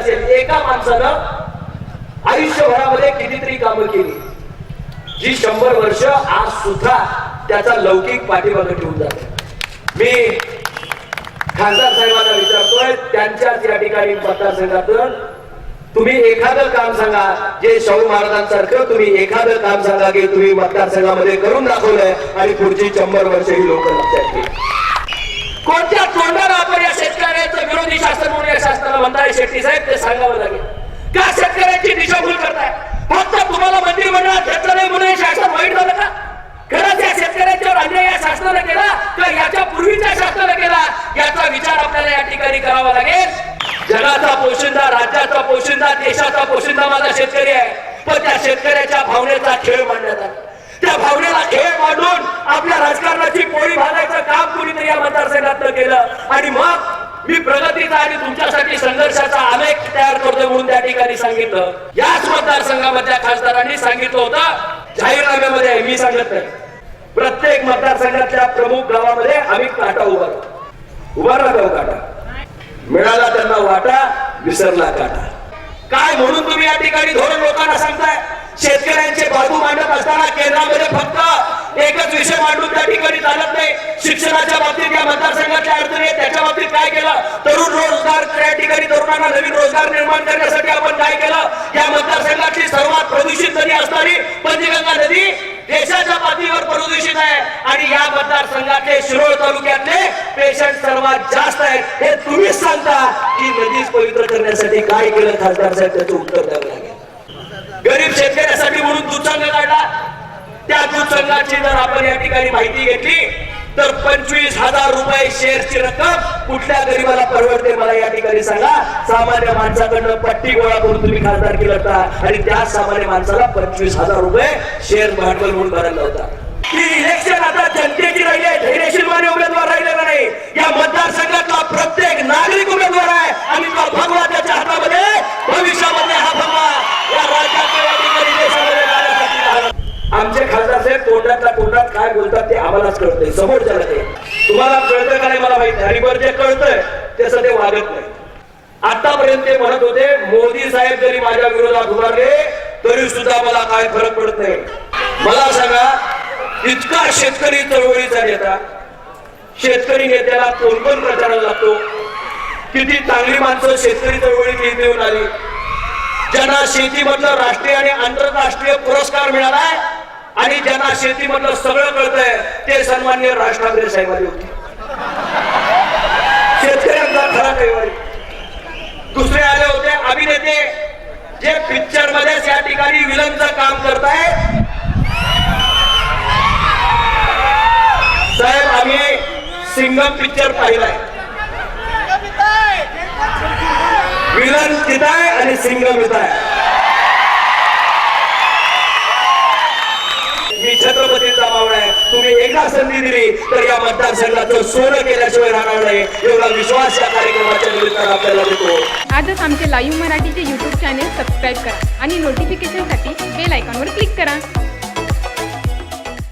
असेल एका माणसानं आयुष्यभरामध्ये कितीतरी कामं केली. जी शंभर वर्ष आज सुद्धा त्याचा लौकिक पाठीमागे ठेवून जाते. मी खासदार साहेबांना विचारतोय त्यांच्याच या ठिकाणी मतदारसंघातून तुम्ही एखादं काम सांगा जे शाहू महाराजांसारखं तुम्ही एखादं काम सांगा की तुम्ही मतदारसंघामध्ये करून दाखवलंय आणि पुढची शंभर वर्ष ही लोक लक्षात ठेवतील. कोणत्या तोंडाला आपण या शेतकऱ्याचं विरोधी शासन म्हणून या काय शेट्टी साहेब ते सांगावं लागेल. का शेतकऱ्यांची दिशाभूल करताय? फक्त तुम्हाला मंत्रिमंडळात घेतलं नाही म्हणून शासन वाईट झालं का? खरंच या शेतकऱ्यांच्यावर अन्याय या शासनाने केला? तर याच्या पूर्वीच्या शासनाने केला? याचा विचार आपल्याला या ठिकाणी करावा लागेल. जगाचा पोशिंदा राज्याचा पोशिंदा देशाचा पोशिंदा माझा शेतकरी आहे. पण त्या शेतकऱ्याच्या भावनेचा खेळ मांडण्यात आला. त्या भावनेला खेळ मांडून आपल्या राजकारणाची पोळी भाजायचं काम कुणीतरी या मतदारसंघात केलं आणि मग मी प्रगतीचा आणि तुमच्यासाठी संघर्षाचा आलेख तयार करतो म्हणून त्या ठिकाणी सांगितलं. याच मतदारसंघामधल्या खासदारांनी सांगितलं होतं जाहीरनाम्यामध्ये आहे, मी सांगत नाही. प्रत्येक मतदारसंघातल्या प्रमुख गावामध्ये आम्ही काटा उभारतो उभारला गाव काटा. मिळाला त्यांना वाटा विसरला काटा. काय म्हणून तुम्ही या ठिकाणी धोरण लोकांना सांगताय? शेतकऱ्यांचे बाजू मांडत काय केलं? तरुण रोजगार या ठिकाणी तरुणांना नवीन रोजगार निर्माण करण्यासाठी आपण काय केलं? या मतदारसंघातली सर्वात प्रदूषित नदी असणारी पंचगंगा नदी देशाच्या पातळीवर प्रदूषित आहे. आणि या मतदारसंघातले शिरोळ तालुक्यातले पेशंट सर्वात जास्त आहेत. हे तुम्हीच सांगता की नदीच पवित्र करण्यासाठी काय केलं? खासदार साहेब त्याचं उत्तर द्यावं लागेल. गरीब शेतकऱ्यासाठी म्हणून दूध संघ काढला. त्या दूध संघाची जर आपण या ठिकाणी माहिती घेतली तर पंचवीस हजार रुपये शेअरची रक्कम कुठल्या गरीबाला परवडते मला या ठिकाणी सांगा. सामान्य माणसाकडनं पट्टी गोळा करून तुम्ही खासदार केलं आणि त्या सामान्य माणसाला पंचवीस हजार रुपये शेअर भांडवल म्हणून भरायला होता. की इलेक्शन आता जनतेची राहिली आहे धैर्यशीलवाने उमेदवार राहिलेला नाही या मतदारसंघातला प्रत्येक नागरिक उमेदवार आहे आणि तो भगवा त्याच्या हातामध्ये भविष्यामध्ये हा भगवा या राज्यात या ठिकाणी देशामध्ये जाण्यासाठी राहणार. आमचे खासदार साहेब तोंडातल्या काय बोलतात ते आम्हालाच कळतंय समोर समोरच्याला ते. तुम्हाला कळतं का नाही मला माहीत हरिभर जे कळतंय तसं ते वागत नाही. आतापर्यंत ते म्हणत होते मोदी साहेब जरी माझ्या विरोधात उभारले तरी सुद्धा मला काय फरक पडत नाही. मला सांगा इतका शेतकरी चळवळीचा नेता शेतकरी नेत्याला कोण कोण प्रचाराला लागतो? किती चांगली माणसं शेतकरी चळवळीत इथे येऊन आली? ज्यांना शेतीमधलं राष्ट्रीय आणि आंतरराष्ट्रीय पुरस्कार मिळालाय आणि ज्यांना शेतीमधलं सगळं कळतंय ते सन्मान्य राज ठाकरे साहेबांनी होते. शेतकऱ्यांचा खरा कैवारी दुसरे आले होते अभिनेते जे पिक्चर मध्येच या ठिकाणी विलनचं काम करताय. साहेब आम्ही सिंगम पिक्चर पाहिलाय. विलन तिथं आहे आणि सिंगम इथं आहे. तुम्ही एकदा संधी दिली तर या मतदारसंघाचं सोनं केल्याशिवाय राहणार नाही. एवढा विश्वास या कार्यक्रमाच्या निमित्तानं आपल्याला देतो. आजच आमचे लाईव्ह मराठीचे युट्यूब चॅनेल सबस्क्राईब करा आणि नोटिफिकेशनसाठी बेल आयकॉनवर क्लिक करा.